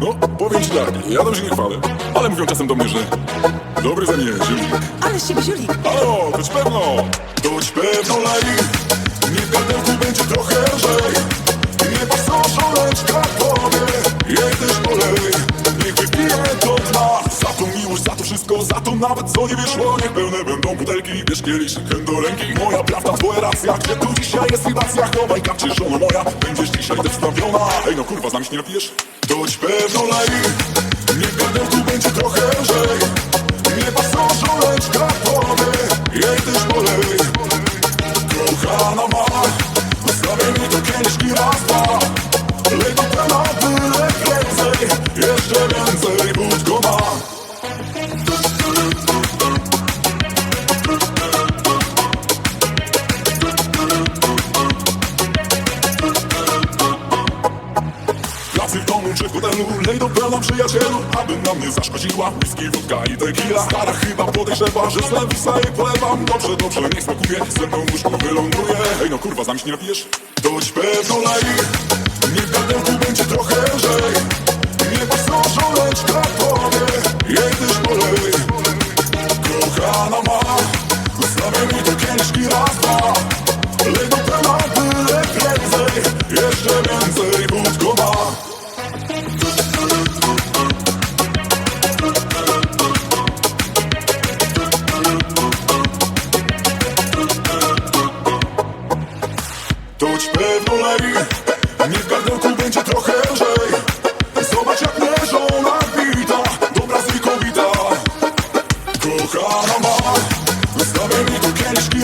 No, powiem ci tak, ja tam się nie chwalę, ale mówią czasem do mnie, że dobry ze mnie ziolik. Ale z ciebie ziulik. Halo, ci pewno, ci pewno lej Nie za to nawet co nie wyszło Niech pełne będą butelki, bierz kieliszek do ręki. Moja prawda, twoja racja, gdzie tu dzisiaj jest wibracja Chowaj kapcie, żona moja, będziesz dzisiaj też wstawiona Ej no kurwa, z nami się nie napijesz? To ci pewno lej. Nie w gardełku będzie trochę lżej. Nie pasożą, lecz tak powie Jej też polej Kochana ma Zostawię mi to kieliszki raz, Lej do pełna przyjacielu Aby nam nie zaszkodziła Whisky, wódka i tequila. Stara chyba podejrzewa, że z lewisa jej polewam Dobrze, dobrze, niech smakuje Ze mną w łóżku wyląduje. Ej no kurwa, z nami się nie napijesz? Ci pewno lej. Nie w gardełku będzie trochę lżej Kolejne tematy, ile więcej Jeszcze więcej Budkowa Toć pewno lej Nie w garnku będzie trochę lżej. Zobacz jak leżą nabita Dobra znikowita Kochana ma. Zostawię mi tu kieliszki